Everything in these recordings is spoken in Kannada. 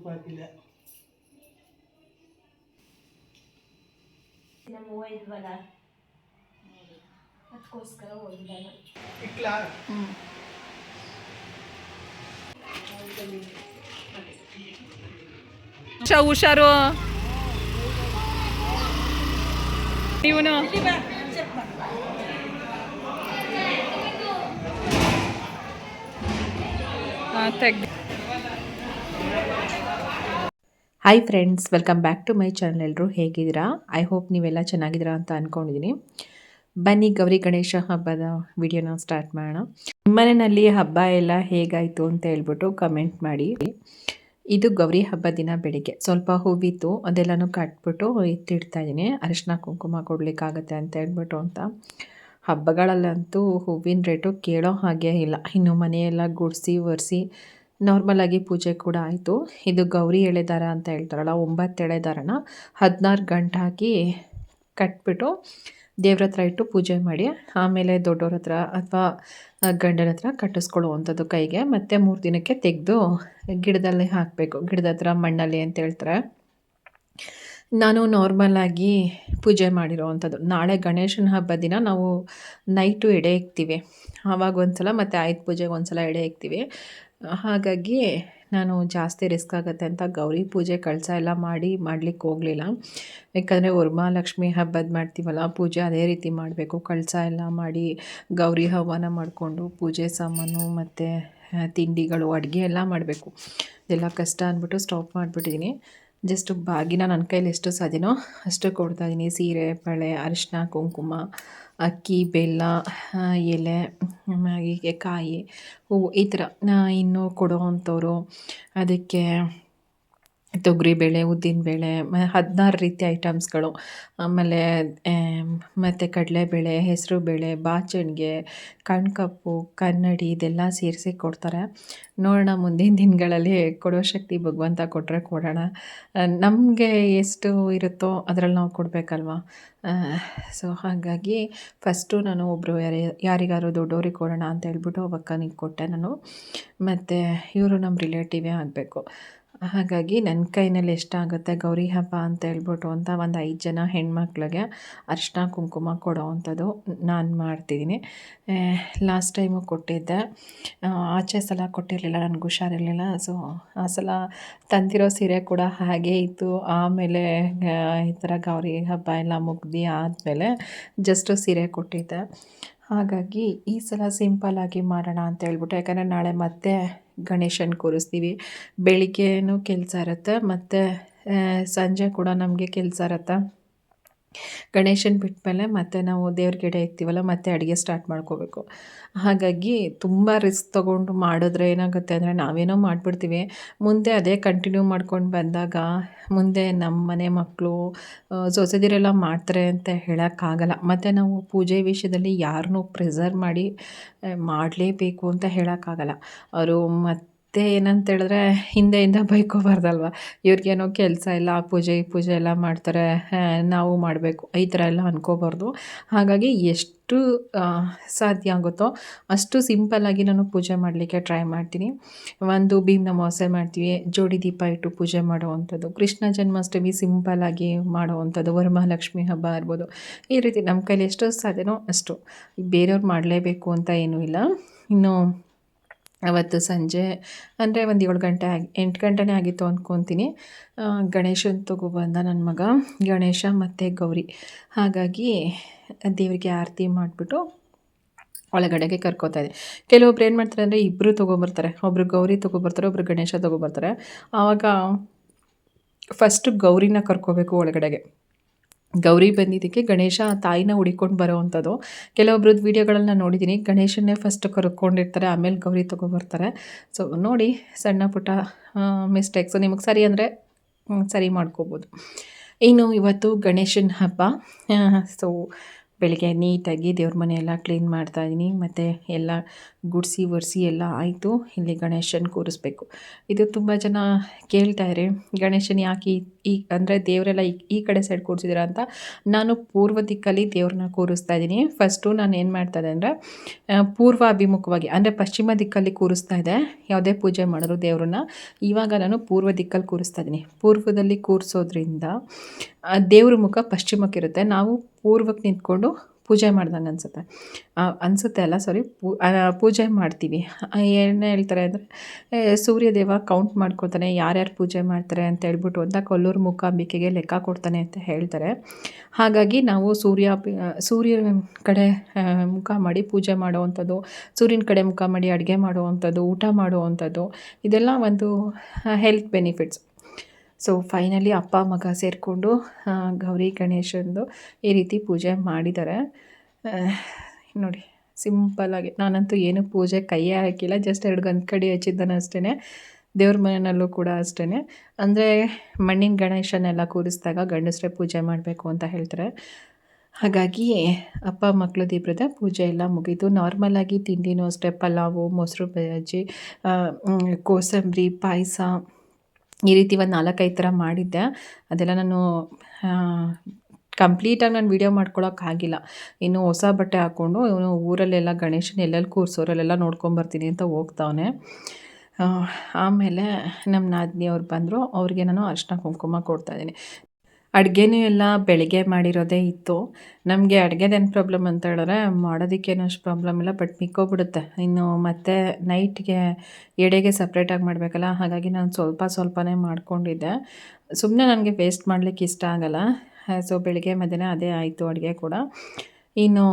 ಉಪ್ಪು ಹಾಕಿಲ್ಲ ನಮ್ಮ ಅದಕ್ಕೋಸ್ಕರ ಹೋಗಿಲ್ಲ ಇಕ್ಲಾ? ಹುಷಾ ಹುಷಾರು ನೀವು ತೆಗ್ದು. Hi friends welcome back to my channel ಎಲ್ಲರೂ ಹೇಗಿದ್ದೀರಾ? ಐ ಹೋಪ್ ನೀವೆಲ್ಲ ಚೆನ್ನಾಗಿದ್ದೀರಾ ಅಂತ ಅಂದ್ಕೊಂಡಿದ್ದೀನಿ ಬನ್ನಿ ಗೌರಿ ಗಣೇಶ ಹಬ್ಬದ ವಿಡಿಯೋನ ಸ್ಟಾರ್ಟ್ ಮಾಡೋಣ. ನಿಮ್ಮನೆಯಲ್ಲಿ ಹಬ್ಬ ಎಲ್ಲ ಹೇಗಾಯಿತು ಅಂತ ಹೇಳ್ಬಿಟ್ಟು ಕಮೆಂಟ್ ಮಾಡಿ. ಇದು ಗೌರಿ ಹಬ್ಬ ದಿನ ಬೆಳಿಗ್ಗೆ. ಸ್ವಲ್ಪ ಹೂವಿತ್ತು, ಅದೆಲ್ಲನೂ ಕಟ್ಬಿಟ್ಟು ಎತ್ತಿಡ್ತಾ ಇದ್ದೀನಿ. ಅರಿಶಿನ ಕುಂಕುಮ ಕೊಡಲಿಕ್ಕಾಗತ್ತೆ ಅಂತ ಹೇಳ್ಬಿಟ್ಟು ಅಂತ. ಹಬ್ಬಗಳಲ್ಲಂತೂ ಹೂವಿನ ರೇಟು ಕೇಳೋ ಹಾಗೆ ಇಲ್ಲ. ಇನ್ನು ಮನೆಯೆಲ್ಲ ಗುಡಿಸಿ, ಒರೆಸಿ ನಾರ್ಮಲಾಗಿ ಪೂಜೆ ಕೂಡ ಆಯಿತು. ಇದು ಗೌರಿ ಎಳೆದಾರ ಅಂತ ಹೇಳ್ತಾರಲ್ಲ, ಒಂಬತ್ತು ಎಳೆದಾರನ ಹದಿನಾರು ಗಂಟೆ ಹಾಕಿ ಕಟ್ಬಿಟ್ಟು ದೇವ್ರ ಹತ್ರ ಇಟ್ಟು ಪೂಜೆ ಮಾಡಿ, ಆಮೇಲೆ ದೊಡ್ಡವ್ರ ಹತ್ರ ಅಥವಾ ಗಂಡನ ಹತ್ರ ಕಟ್ಟಿಸ್ಕೊಳ್ಳುವಂಥದ್ದು ಕೈಗೆ. ಮತ್ತು ಮೂರು ದಿನಕ್ಕೆ ತೆಗೆದು ಗಿಡದಲ್ಲಿ ಹಾಕಬೇಕು. ಗಿಡದ ಹತ್ರ ಮಣ್ಣಲ್ಲಿ ಅಂತ ಹೇಳ್ತಾರೆ. ನಾನು ನಾರ್ಮಲಾಗಿ ಪೂಜೆ ಮಾಡಿರೋವಂಥದ್ದು. ನಾಳೆ ಗಣೇಶನ ಹಬ್ಬ ದಿನ ನಾವು ನೈಟು ಎಡೆ ಇಕ್ತೀವಿ. ಆವಾಗ ಒಂದು ಸಲ ಮತ್ತು ಆಯುಧ ಪೂಜೆಗೆ ಒಂದು ಸಲ ಎಡೆ ಇಕ್ತೀವಿ. ಹಾಗಾಗಿ ನಾನು ಜಾಸ್ತಿ ರಿಸ್ಕ್ ಆಗುತ್ತೆ ಅಂತ ಗೌರಿ ಪೂಜೆ ಕಳಸ ಎಲ್ಲ ಮಾಡಿ ಮಾಡ್ಲಿಕ್ಕೆ ಹೋಗಲಿಲ್ಲ. ಯಾಕಂದರೆ ವರಮಹಾಲಕ್ಷ್ಮಿ ಹಬ್ಬದ ಮಾಡ್ತೀವಲ್ಲ, ಪೂಜೆ ಅದೇ ರೀತಿ ಮಾಡಬೇಕು. ಕಳಸ ಎಲ್ಲ ಮಾಡಿ ಗೌರಿ ಹವನ ಮಾಡಿಕೊಂಡು ಪೂಜೆ ಸಾಮಾನು ಮತ್ತು ತಿಂಡಿಗಳು, ಅಡುಗೆ ಎಲ್ಲ ಮಾಡಬೇಕು. ಇದೆಲ್ಲ ಕಷ್ಟ ಅಂದ್ಬಿಟ್ಟು ಸ್ಟಾಪ್ ಮಾಡಿಬಿಟ್ಟಿದ್ದೀನಿ ಜಸ್ಟ್ ಬಾಗಿನ ನನ್ನ ಕೈಲಿ ಎಷ್ಟು ಸಾಧ್ಯನೋ ಅಷ್ಟು ಕೊಡ್ತಾಯಿದ್ದೀನಿ ಸೀರೆ, ಬಳೆ ಅರಿಶಿನ ಕುಂಕುಮ ಅಕ್ಕಿ ಬೆಲ್ಲ ಎಲೆ ಕಾಯಿ ಹೂವು ಈ ಥರ ಇನ್ನೂ ಇನ್ನು ಕೊಡೋವಂಥವ್ರು ಅದಕ್ಕೆ ತೊಗರಿಬೇಳೆ ಉದ್ದಿನಬೇಳೆ ಮ, ಹದಿನಾರು ರೀತಿ ಐಟಮ್ಸ್ಗಳು. ಆಮೇಲೆ ಮತ್ತು ಕಡಲೆಬೇಳೆ, ಹೆಸರುಬೇಳೆ, ಬಾಚಣಿಗೆ, ಕಣ್ಕಪ್ಪು, ಕನ್ನಡಿ ಇದೆಲ್ಲ ಸೇರಿಸಿ ಕೊಡ್ತಾರೆ. ನೋಡೋಣ, ಮುಂದಿನ ದಿನಗಳಲ್ಲಿ ಕೊಡೋ ಶಕ್ತಿ ಭಗವಂತ ಕೊಟ್ಟರೆ ಕೊಡೋಣ. ನಮಗೆ ಎಷ್ಟು ಇರುತ್ತೋ ಅದರಲ್ಲಿ ನಾವು ಕೊಡಬೇಕಲ್ವ? ಸೊ ಹಾಗಾಗಿ ಫಸ್ಟು ನಾನು ಒಬ್ಬರು ಯಾರೇ ಯಾರಿಗಾರು ದೊಡ್ಡವ್ರಿಗೆ ಕೊಡೋಣ ಅಂತ ಹೇಳ್ಬಿಟ್ಟು ಅವಕ್ಕನಿಗೆ ಕೊಟ್ಟೆ ನಾನು. ಮತ್ತು ಇವರು ನಮ್ಮ ರಿಲೇಟಿವೇ ಆಗಬೇಕು. ಹಾಗಾಗಿ ನನ್ನ ಕೈನಲ್ಲಿ ಎಷ್ಟಾಗುತ್ತೆ ಗೌರಿ ಹಬ್ಬ ಅಂತ ಹೇಳ್ಬಿಟ್ಟು ಅಂತ ಒಂದು ಐದು ಜನ ಹೆಣ್ಮಕ್ಳಿಗೆ ಅರಿಶಿನ ಕುಂಕುಮ ಕೊಡೋ ಅಂಥದ್ದು ನಾನು ಮಾಡ್ತಿದ್ದೀನಿ ಲಾಸ್ಟ್ ಟೈಮು ಕೊಟ್ಟಿದ್ದೆ. ಆಚೆ ಸಲ ಕೊಟ್ಟಿರಲಿಲ್ಲ, ನನಗೆ ಹುಷಾರಿರಲಿಲ್ಲ. ಸೊ ಆ ಸಲ ತಂದಿರೋ ಸೀರೆ ಕೂಡ ಹಾಗೇ ಇತ್ತು. ಆಮೇಲೆ ಈ ಥರ ಗೌರಿ ಹಬ್ಬ ಎಲ್ಲ ಮುಗ್ದು ಆದಮೇಲೆ ಜಸ್ಟು ಸೀರೆ ಕೊಟ್ಟಿದ್ದೆ. ಹಾಗಾಗಿ ಈ ಸಲ ಸಿಂಪಲ್ ಆಗಿ ಮಾಡೋಣ ಅಂತ ಹೇಳ್ಬಿಟ್ಟು, ಯಾಕಂದರೆ ನಾಳೆ ಮತ್ತೆ ಗಣೇಶನ ಕೂರಿಸ್ತೀವಿ. ಬೆಳಿಗ್ಗೆನೂ ಕೆಲಸ ಇರುತ್ತೆ ಮತ್ತು ಸಂಜೆ ಕೂಡ ನಮಗೆ ಕೆಲಸ ಇರುತ್ತೆ. ಗಣೇಶನ ಬಿಟ್ಮೇಲೆ ಮತ್ತೆ ನಾವು ದೇವ್ರ ಗಿಡ ಮತ್ತೆ ಅಡುಗೆ ಸ್ಟಾರ್ಟ್ ಮಾಡ್ಕೋಬೇಕು. ಹಾಗಾಗಿ ತುಂಬ ರಿಸ್ಕ್ ತೊಗೊಂಡು ಮಾಡಿದ್ರೆ ಏನಾಗುತ್ತೆ ಅಂದರೆ ನಾವೇನೋ ಮಾಡಿಬಿಡ್ತೀವಿ. ಮುಂದೆ ಅದೇ ಕಂಟಿನ್ಯೂ ಮಾಡ್ಕೊಂಡು ಬಂದಾಗ ಮುಂದೆ ನಮ್ಮ ಮನೆ ಮಕ್ಕಳು ಸೊಸೆದಿರೆಲ್ಲ ಮಾಡ್ತಾರೆ ಅಂತ ಹೇಳೋಕ್ಕಾಗಲ್ಲ. ಮತ್ತು ನಾವು ಪೂಜೆ ವಿಷಯದಲ್ಲಿ ಯಾರನ್ನೂ ಪ್ರೆಸರ್ ಮಾಡಿ ಮಾಡಲೇಬೇಕು ಅಂತ ಹೇಳೋಕ್ಕಾಗಲ್ಲ. ಅವರು ಮತ್ತೆ ಏನಂತ ಹೇಳಿದ್ರೆ ಹಿಂದೆಯಿಂದ ಬೈಕೋಬಾರ್ದಲ್ವ? ಇವ್ರಿಗೇನೋ ಕೆಲಸ ಇಲ್ಲ, ಪೂಜೆ ಈ ಪೂಜೆ ಎಲ್ಲ ಮಾಡ್ತಾರೆ ನಾವು ಮಾಡಬೇಕು, ಈ ಥರ ಎಲ್ಲ ಅನ್ಕೋಬಾರ್ದು. ಹಾಗಾಗಿ ಎಷ್ಟು ಸಾಧ್ಯ ಆಗುತ್ತೋ ಅಷ್ಟು ಸಿಂಪಲ್ಲಾಗಿ ನಾನು ಪೂಜೆ ಮಾಡಲಿಕ್ಕೆ ಟ್ರೈ ಮಾಡ್ತೀನಿ. ಒಂದು ಭೀಮ್ ನಮಾಸೆ ಮಾಡ್ತೀವಿ, ಜೋಡಿ ದೀಪ ಇಟ್ಟು ಪೂಜೆ ಮಾಡುವಂಥದ್ದು, ಕೃಷ್ಣ ಜನ್ಮಾಷ್ಟಮಿ ಸಿಂಪಲ್ಲಾಗಿ ಮಾಡುವಂಥದ್ದು, ವರಮಹಾಲಕ್ಷ್ಮಿ ಹಬ್ಬ ಇರ್ಬೋದು ಈ ರೀತಿ ನಮ್ಮ ಕೈಲಿ ಎಷ್ಟು ಸಾಧ್ಯನೋ ಅಷ್ಟು. ಬೇರೆಯವ್ರು ಮಾಡಲೇಬೇಕು ಅಂತ ಏನೂ ಇಲ್ಲ. ಇನ್ನು ಅವತ್ತು ಸಂಜೆ, ಅಂದರೆ ಒಂದು ಏಳು ಗಂಟೆ ಆಗಿ, ಎಂಟು ಗಂಟೆನೇ ಆಗಿತ್ತು ಅಂದ್ಕೊತೀನಿ ಗಣೇಶನ ತಗೊಬಂದ ನನ್ನ ಮಗ, ಗಣೇಶ ಮತ್ತು ಗೌರಿ. ಹಾಗಾಗಿ ದೇವರಿಗೆ ಆರತಿ ಮಾಡಿಬಿಟ್ಟು ಒಳಗಡೆಗೆ ಕರ್ಕೋತಾ ಇದೆ ಕೆಲವೊಬ್ರು ಏನು ಮಾಡ್ತಾರೆ ಅಂದರೆ ಇಬ್ಬರು ತೊಗೊಬರ್ತಾರೆ. ಒಬ್ರು ಗೌರಿ ತೊಗೊಬರ್ತಾರೆ, ಒಬ್ರು ಗಣೇಶ ತೊಗೊಬರ್ತಾರೆ. ಆವಾಗ ಫಸ್ಟು ಗೌರಿನ ಕರ್ಕೋಬೇಕು ಒಳಗಡೆಗೆ. ಗೌರಿ ಬಂದಿದ್ದಕ್ಕೆ ಗಣೇಶ ತಾಯಿನ ಹುಡಿಕೊಂಡು ಬರೋವಂಥದ್ದು. ಕೆಲವೊಬ್ರದ್ದು ವೀಡಿಯೋಗಳನ್ನ ನೋಡಿದ್ದೀನಿ. ಗಣೇಶನ್ನೇ ಫಸ್ಟ್ ಕರ್ಕೊಂಡಿರ್ತಾರೆ, ಆಮೇಲೆ ಗೌರಿ ತೊಗೊಬರ್ತಾರೆ. ಸೊ ನೋಡಿ, ಸಣ್ಣ ಪುಟ್ಟ ಮಿಸ್ಟೇಕ್ಸು ನಿಮಗೆ ಸರಿ ಅಂದರೆ ಸರಿ ಮಾಡ್ಕೋಬೋದು. ಇನ್ನು ಇವತ್ತು ಗಣೇಶನ ಹಬ್ಬ. ಸೊ ಬೆಳಿಗ್ಗೆ ನೀಟಾಗಿ ದೇವ್ರ ಮನೆ ಎಲ್ಲ ಕ್ಲೀನ್ ಮಾಡ್ತಾಯಿದ್ದೀನಿ ಮತ್ತು ಎಲ್ಲ ಗುಡಿಸಿ, ಒರೆಸಿ ಎಲ್ಲ ಆಯಿತು. ಇಲ್ಲಿ ಗಣೇಶನ ಕೂರಿಸ್ಬೇಕು. ಇದು ತುಂಬ ಜನ ಕೇಳ್ತಾಯಿರಿ ಗಣೇಶನ ಯಾಕೆ ಈ- ಅಂದರೆ ದೇವರೆಲ್ಲ ಈ ಕಡೆ ಸೈಡ್ ಕೂರಿಸಿದಿರ ಅಂತ. ನಾನು ಪೂರ್ವ ದಿಕ್ಕಲ್ಲಿ ದೇವ್ರನ್ನ ಕೂರಿಸ್ತಾ ಇದ್ದೀನಿ ಫಸ್ಟು ನಾನು ಏನು ಮಾಡ್ತಾಯಿದ್ದೆ ಅಂದರೆ ಪೂರ್ವ ಅಭಿಮುಖವಾಗಿ ಅಂದರೆ ಪಶ್ಚಿಮ ದಿಕ್ಕಲ್ಲಿ ಕೂರಿಸ್ತಾ ಇದೆ ಯಾವುದೇ ಪೂಜೆ ಮಾಡಿದ್ರು ದೇವ್ರನ್ನ. ಇವಾಗ ನಾನು ಪೂರ್ವ ದಿಕ್ಕಲ್ಲಿ ಕೂರಿಸ್ತಾ ಇದ್ದೀನಿ ಪೂರ್ವದಲ್ಲಿ ಕೂರಿಸೋದ್ರಿಂದ ದೇವ್ರ ಮುಖ ಪಶ್ಚಿಮಕ್ಕಿರುತ್ತೆ. ನಾವು ಪೂರ್ವಕ್ಕೆ ನಿಂತ್ಕೊಂಡು ಪೂಜೆ ಮಾಡ್ದಂಗೆ ಅನಿಸುತ್ತೆ. ಅನಿಸುತ್ತೆ ಅಲ್ಲ ಸಾರಿ ಪೂಜೆ ಮಾಡ್ತೀವಿ. ಏನು ಹೇಳ್ತಾರೆ ಅಂದರೆ ಸೂರ್ಯದೇವ ಕೌಂಟ್ ಮಾಡ್ಕೊತಾನೆ ಯಾರ್ಯಾರು ಪೂಜೆ ಮಾಡ್ತಾರೆ ಅಂತ ಹೇಳ್ಬಿಟ್ಟು ಅಂತ ಕೊಲ್ಲೂರು ಮೂಕಾಂಬಿಕೆಗೆ ಲೆಕ್ಕ ಕೊಡ್ತಾನೆ ಅಂತ ಹೇಳ್ತಾರೆ. ಹಾಗಾಗಿ ನಾವು ಸೂರ್ಯ ಸೂರ್ಯನ ಕಡೆ ಮುಖ ಮಾಡಿ ಪೂಜೆ ಮಾಡುವಂಥದ್ದು, ಸೂರ್ಯನ ಕಡೆ ಮುಖ ಮಾಡಿ ಅಡುಗೆ ಮಾಡುವಂಥದ್ದು, ಊಟ ಮಾಡುವಂಥದ್ದು, ಇದೆಲ್ಲ ಒಂದು ಹೆಲ್ತ್ ಬೆನಿಫಿಟ್ಸ್ ಸೊ ಫೈನಲಿ ಅಪ್ಪ, ಮಗ ಸೇರಿಕೊಂಡು ಗೌರಿ ಗಣೇಶಂದು ಈ ರೀತಿ ಪೂಜೆ ಮಾಡಿದ್ದಾರೆ. ನೋಡಿ ಸಿಂಪಲ್ಲಾಗಿ ನಾನಂತೂ ಏನು ಪೂಜೆ ಕೈಯೇ ಹಾಕಿಲ್ಲ, ಜಸ್ಟ್ ಎರಡು ಗಂಧ ಕಡೆ ಹಚ್ಚಿದ್ದಾನೆ ಅಷ್ಟೇ ದೇವ್ರ ಮನೆಯಲ್ಲೂ ಕೂಡ ಅಷ್ಟೇ ಅಂದರೆ ಮಣ್ಣಿನ ಗಣೇಶನೆಲ್ಲ ಕೂರಿಸಿದಾಗ ಗಂಡಸರೇ ಪೂಜೆ ಮಾಡಬೇಕು ಅಂತ ಹೇಳ್ತಾರೆ. ಹಾಗಾಗಿ ಅಪ್ಪ ಮಕ್ಕಳು ಇಬ್ಬರದ್ದೇ ಪೂಜೆ ಎಲ್ಲ ಮುಗೀತು. ನಾರ್ಮಲಾಗಿ ತಿಂಡಿನೂ ಅಷ್ಟೇ, ಪಲಾವು, ಮೊಸರು, ಬಜ್ಜಿ ಕೋಸಂಬರಿ, ಪಾಯಸ ಈ ರೀತಿ ಒಂದು ನಾಲ್ಕೈದು ಥರ ಮಾಡಿದ್ದೆ. ಅದೆಲ್ಲ ನಾನು ಕಂಪ್ಲೀಟಾಗಿ ನಾನು ವೀಡಿಯೋ ಮಾಡ್ಕೊಳಕ್ಕಾಗಿಲ್ಲ ಇನ್ನು ಹೊಸ ಬಟ್ಟೆ ಹಾಕ್ಕೊಂಡು ಇವನು ಊರಲ್ಲೆಲ್ಲ, ಗಣೇಶನ ಎಲ್ಲೆಲ್ಲಿ ಕೂರಿಸೋರಲ್ಲೆಲ್ಲ ನೋಡ್ಕೊಂಬರ್ತೀನಿ ಅಂತ ಹೋಗ್ತಾವನೆ. ಆಮೇಲೆ ನಮ್ಮ ನಾದಿನಿಯವ್ರು ಬಂದರು. ಅವ್ರಿಗೆ ನಾನು ಅರ್ಶಿನ ಕುಂಕುಮ ಕೊಡ್ತಾಯಿದ್ದೀನಿ ಅಡುಗೆನೂ ಎಲ್ಲ ಬೆಳಗ್ಗೆ ಮಾಡಿರೋದೇ ಇತ್ತು. ನಮಗೆ ಅಡುಗೆದೇನು ಪ್ರಾಬ್ಲಮ್ ಅಂತ ಹೇಳಿದ್ರೆ ಮಾಡೋದಕ್ಕೇನು ಅಷ್ಟು ಪ್ರಾಬ್ಲಮ್ ಇಲ್ಲ ಬಟ್ ಮಿಕ್ಕೋಗ್ಬಿಡುತ್ತೆ. ಇನ್ನು ಮತ್ತೆ ನೈಟ್ಗೆ ಎಡೆಗೆ ಸಪ್ರೇಟಾಗಿ ಮಾಡಬೇಕಲ್ಲ, ಹಾಗಾಗಿ ನಾನು ಸ್ವಲ್ಪ ಸ್ವಲ್ಪನೇ ಮಾಡಿಕೊಂಡಿದ್ದೆ. ಸುಮ್ಮನೆ ನನಗೆ ವೇಸ್ಟ್ ಮಾಡಲಿಕ್ಕೆ ಇಷ್ಟ ಆಗಲ್ಲ. ಸೊ ಬೆಳಗ್ಗೆ ಮಧ್ಯಾಹ್ನ ಅದೇ ಆಯಿತು ಅಡುಗೆ ಕೂಡ. ಇನ್ನು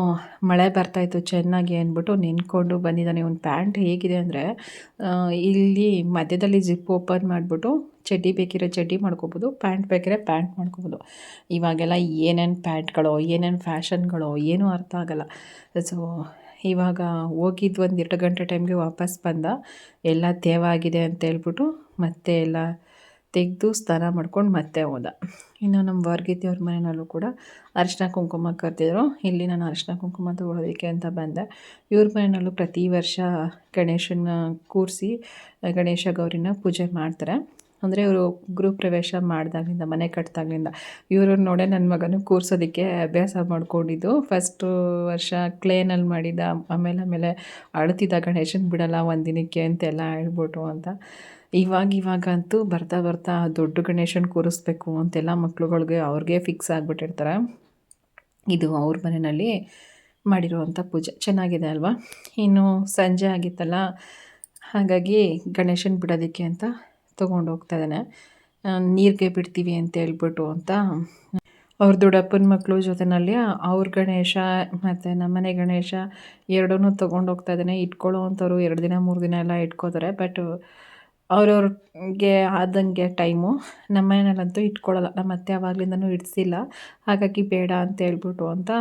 ಮಳೆ ಬರ್ತಾಯಿತ್ತು ಚೆನ್ನಾಗಿ ಅಂದ್ಬಿಟ್ಟು ನಿಂತ್ಕೊಂಡು ಬಂದಿದ್ದಾನೆ. ಒಂದು ಪ್ಯಾಂಟ್ ಹೇಗಿದೆ ಅಂದರೆ ಇಲ್ಲಿ ಮಧ್ಯದಲ್ಲಿ ಜಿಪ್ ಓಪನ್ ಮಾಡಿಬಿಟ್ಟು ಚಡ್ಡಿ ಬೇಕಿರೋ ಚಡ್ಡಿ ಮಾಡ್ಕೋಬೋದು, ಪ್ಯಾಂಟ್ ಬೇಕಿರೋ ಪ್ಯಾಂಟ್ ಮಾಡ್ಕೋಬೋದು. ಇವಾಗೆಲ್ಲ ಏನೇನು ಪ್ಯಾಂಟ್ಗಳೋ, ಏನೇನು ಫ್ಯಾಷನ್ಗಳೋ ಏನೂ ಅರ್ಥ ಆಗಲ್ಲ. ಸೊ ಇವಾಗ ಹೋಗಿದ್ದು ಒಂದು ಎರಡು ಗಂಟೆ ಟೈಮ್ಗೆ ವಾಪಸ್ ಬಂದ, ಎಲ್ಲ ತೇವಾಗಿದೆ ಅಂತ ಹೇಳ್ಬಿಟ್ಟು ಮತ್ತೆ ಎಲ್ಲ ತೆಗೆದು ಸ್ನಾನ ಮಾಡ್ಕೊಂಡು ಮತ್ತೆ ಹೋದ. ಇನ್ನು ನಮ್ಮ ವರ್ಗಿತಿಯವ್ರ ಮನೆಯಲ್ಲೂ ಕೂಡ ಅರಿಶಿನ ಕುಂಕುಮ ಕರೆದಿದ್ರು. ಇಲ್ಲಿ ನಾನು ಅರಿಶಿನ ಕುಂಕುಮ ತೊಗೊಳೋದಕ್ಕೆ ಅಂತ ಬಂದೆ. ಇವ್ರ ಮನೆಯಲ್ಲೂ ಪ್ರತಿ ವರ್ಷ ಗಣೇಶನ ಕೂರಿಸಿ, ಗಣೇಶ ಗೌರಿನ ಪೂಜೆ ಮಾಡ್ತಾರೆ. ಅಂದರೆ ಇವರು ಗೃಹ ಪ್ರವೇಶ ಮಾಡಿದಾಗಲಿಂದ, ಮನೆ ಕಟ್ಟಿದಾಗಲಿಂದ ಇವರು ನೋಡೇ ನನ್ನ ಮಗನೂ ಕೂರಿಸೋದಕ್ಕೆ ಅಭ್ಯಾಸ ಮಾಡ್ಕೊಂಡಿದ್ದು. ಫಸ್ಟು ವರ್ಷ ಕ್ಲೇನಲ್ಲಿ ಮಾಡಿದ, ಆಮೇಲೆ ಆಮೇಲೆ ಅಳ್ತಿದ್ದ ಗಣೇಶನ ಬಿಡಲ್ಲ ಒಂದು ದಿನಕ್ಕೆ ಅಂತೆಲ್ಲ ಹೇಳ್ಬಿಟ್ಟು ಅಂತ. ಇವಾಗ ಇವಾಗಂತೂ ಬರ್ತಾ ಬರ್ತಾ ದೊಡ್ಡ ಗಣೇಶನ ಕೂರಿಸ್ಬೇಕು ಅಂತೆಲ್ಲ ಮಕ್ಳುಗಳಿಗೆ ಅವ್ರಿಗೆ ಫಿಕ್ಸ್ ಆಗಿಬಿಟ್ಟಿರ್ತಾರೆ. ಇದು ಅವ್ರ ಮನೆಯಲ್ಲಿ ಮಾಡಿರುವಂಥ ಪೂಜೆ. ಚೆನ್ನಾಗಿದೆ ಅಲ್ವಾ? ಇನ್ನು ಸಂಜೆ ಆಗಿತ್ತಲ್ಲ, ಹಾಗಾಗಿ ಗಣೇಶನ ಬಿಡೋದಕ್ಕೆ ಅಂತ ತೊಗೊಂಡು ಹೋಗ್ತಾ ಇದ್ದಾನೆ. ನೀರಿಗೆ ಬಿಡ್ತೀವಿ ಅಂತ ಹೇಳ್ಬಿಟ್ಟು ಅಂತ. ಅವ್ರ ದೊಡ್ಡಪ್ಪನ ಮಕ್ಕಳು ಜೊತೆನಲ್ಲಿ ಅವ್ರ ಗಣೇಶ ಮತ್ತು ನಮ್ಮನೆ ಗಣೇಶ ಎರಡನ್ನೂ ತೊಗೊಂಡು ಹೋಗ್ತಾ ಇದ್ದಾನೆ. ಇಟ್ಕೊಳ್ಳೋ ಅಂಥವ್ರು ಎರಡು ದಿನ, ಮೂರು ದಿನ ಎಲ್ಲ ಇಟ್ಕೋತಾರೆ. ಬಟ್ ಅವ್ರವ್ರಿಗೆ ಆದಂಗೆ ಟೈಮು ನಮ್ಮ ಮನೇಲಂತೂ ಇಟ್ಕೊಳ್ಳಲ್ಲ. ನಮ್ಮ ಅತ್ತೆ ಇಡ್ಸಿಲ್ಲ ಇಡಿಸಿಲ್ಲ. ಹಾಗಾಗಿ ಬೇಡ ಅಂತ ಹೇಳ್ಬಿಟ್ಟು ಅಂತ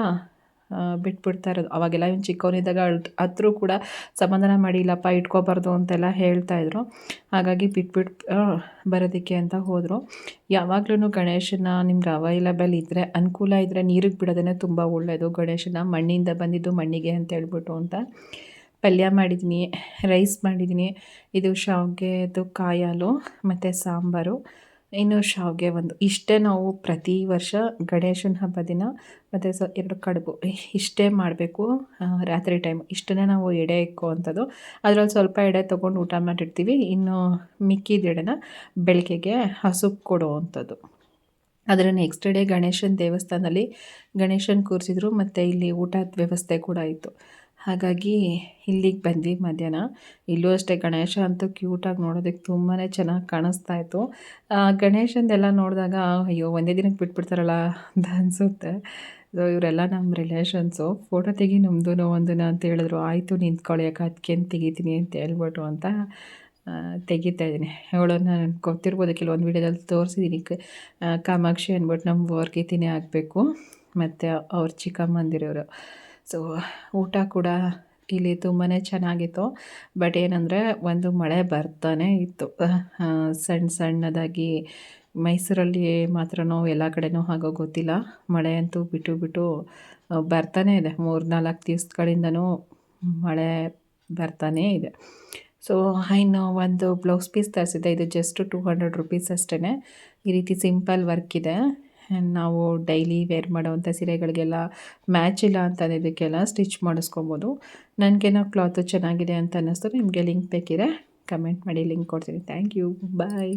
ಬಿಟ್ಬಿಡ್ತಾ ಇರೋದು. ಅವಾಗೆಲ್ಲ ಇವ್ನು ಚಿಕ್ಕವನಿದ್ದಾಗ ಅಳ್, ಹತ್ರೂ ಕೂಡ ಸಮಾಧಾನ ಮಾಡಿ ಇಲ್ಲಪ್ಪ ಇಟ್ಕೋಬಾರ್ದು ಅಂತೆಲ್ಲ ಹೇಳ್ತಾಯಿದ್ರು ಹಾಗಾಗಿ ಬಿಟ್ಬಿಟ್ಟು ಬರೋದಕ್ಕೆ ಅಂತ ಹೋದರು. ಯಾವಾಗ್ಲೂ ಗಣೇಶನ ನಿಮ್ಗೆ ಅವೈಲಬಲ್ ಇದ್ದರೆ ಅನುಕೂಲ ಇದ್ದರೆ ನೀರಿಗೆ ಬಿಡೋದೇ ತುಂಬ ಒಳ್ಳೆಯದು ಗಣೇಶನ ಮಣ್ಣಿಂದ ಬಂದಿದ್ದು ಮಣ್ಣಿಗೆ ಅಂತ ಹೇಳ್ಬಿಟ್ಟು ಅಂತ. ಪಲ್ಯ ಮಾಡಿದ್ದೀನಿ ರೈಸ್ ಮಾಡಿದ್ದೀನಿ ಇದು ಶಾವಿಗೆದು ಕಾಯಿ ಹಾಲು ಮತ್ತು ಸಾಂಬಾರು. ಇನ್ನು ಶಾವಿಗೆ ಒಂದು. ಇಷ್ಟೇ ನಾವು ಪ್ರತಿ ವರ್ಷ ಗಣೇಶನ ಹಬ್ಬ ದಿನ ಮತ್ತು ಸೊ ಎರಡು ಕಡುಬು ಇಷ್ಟೇ ಮಾಡಬೇಕು. ರಾತ್ರಿ ಟೈಮ್ ಇಷ್ಟನ್ನೇ ನಾವು ಎಡೆ ಇಕ್ಕುವಂಥದ್ದು. ಅದರಲ್ಲಿ ಸ್ವಲ್ಪ ಎಡೆ ತೊಗೊಂಡು ಊಟ ಮಾಡಿರ್ತೀವಿ. ಇನ್ನು ಮಿಕ್ಕಿದ ಎಡೆನ ಬೆಳಗ್ಗೆಗೆ ಹಸು ಕೊಡುವಂಥದ್ದು. ಅದರ ನೆಕ್ಸ್ಟ್ ಡೇ ಗಣೇಶನ ದೇವಸ್ಥಾನದಲ್ಲಿ ಗಣೇಶನ ಕೂರಿಸಿದ್ರು ಮತ್ತು ಇಲ್ಲಿ ಊಟದ ವ್ಯವಸ್ಥೆ ಕೂಡ ಇತ್ತು. ಹಾಗಾಗಿ ಇಲ್ಲಿಗೆ ಬಂದ್ವಿ ಮಧ್ಯಾಹ್ನ. ಇಲ್ಲೂ ಅಷ್ಟೇ ಗಣೇಶ ಅಂತೂ ಕ್ಯೂಟಾಗಿ ನೋಡೋದಕ್ಕೆ ತುಂಬಾ ಚೆನ್ನಾಗಿ ಕಾಣಿಸ್ತಾ ಇತ್ತು. ಗಣೇಶಂದೆಲ್ಲ ನೋಡಿದಾಗ, ಅಯ್ಯೋ, ಒಂದೇ ದಿನಕ್ಕೆ ಬಿಟ್ಬಿಡ್ತಾರಲ್ಲ ಅಂತ ಅನಿಸುತ್ತೆ. ಸೊ ಇವರೆಲ್ಲ ನಮ್ಮ ರಿಲೇಷನ್ಸು ಫೋಟೋ ತೆಗಿ ನಮ್ಮದು ಒಂದನ ಅಂತ ಹೇಳಿದ್ರು. ಆಯಿತು ನಿಂತ್ಕೊಳ್ಳಿ ಯಾಕೆ ಅದಕ್ಕೆ ತೆಗಿತೀನಿ ಅಂತ ಹೇಳ್ಬಿಟ್ಟು ಅಂತ ತೆಗಿತಾ ಇದ್ದೀನಿ. ಅವಳು ನಾನು ಗೊತ್ತಿರ್ಬೋದು, ಕೆಲವೊಂದು ವೀಡಿಯೋದಲ್ಲಿ ತೋರಿಸಿದ್ದೀನಿ ಕಾಮಾಕ್ಷಿ ಅಂದ್ಬಿಟ್ಟು ನಮ್ಮ ವರ್ಗೀತಿನೇ ಆಗಬೇಕು. ಮತ್ತು ಅವ್ರ ಚಿಕ್ಕಮ್ಮಂದಿರವರು ಸೊ ಊಟ ಕೂಡ ಇಲ್ಲಿ ತುಂಬಾ ಚೆನ್ನಾಗಿತ್ತು. ಬಟ್ ಏನಂದರೆ, ಒಂದು ಮಳೆ ಬರ್ತಾನೆ ಇತ್ತು. ಸಣ್ಣ ಸಣ್ಣದಾಗಿ ಮೈಸೂರಲ್ಲಿ ಮಾತ್ರನೋ ಎಲ್ಲ ಕಡೆನೂ ಹಾಗೋ ಗೊತ್ತಿಲ್ಲ. ಮಳೆ ಅಂತೂ ಬಿಟ್ಟು ಬಿಟ್ಟು ಬರ್ತಾನೆ ಇದೆ. ಮೂರು ನಾಲ್ಕು ದಿವ್ಸಗಳಿಂದನೂ ಮಳೆ ಬರ್ತಾನೇ ಇದೆ. ಸೊ ಇನ್ನು ಒಂದು ಬ್ಲೌಸ್ ಪೀಸ್ ತರಿಸಿದ್ದೆ. ಇದು ಜಸ್ಟ್ ಟೂ ಹಂಡ್ರೆಡ್ ರುಪೀಸ್ ಅಷ್ಟೇ ಈ ರೀತಿ ಸಿಂಪಲ್ ವರ್ಕ್ ಇದೆ. ನಾವು ಡೈಲಿ ವೇರ್ ಮಾಡೋವಂಥ ಸೀರೆಗಳಿಗೆಲ್ಲ ಮ್ಯಾಚ್ ಇಲ್ಲ ಅಂತ ಇದಕ್ಕೆಲ್ಲ ಸ್ಟಿಚ್ ಮಾಡಿಸ್ಕೊಬೋದು. ನನಗೇನೋ ಕ್ಲಾತು ಚೆನ್ನಾಗಿದೆ ಅಂತ ಅನ್ನಿಸ್ತು, ನಿಮಗೆ ಲಿಂಕ್ ಬೇಕಿದ್ರೆ ಕಮೆಂಟ್ ಮಾಡಿ ಲಿಂಕ್ ಕೊಡ್ತೀನಿ. Thank you bye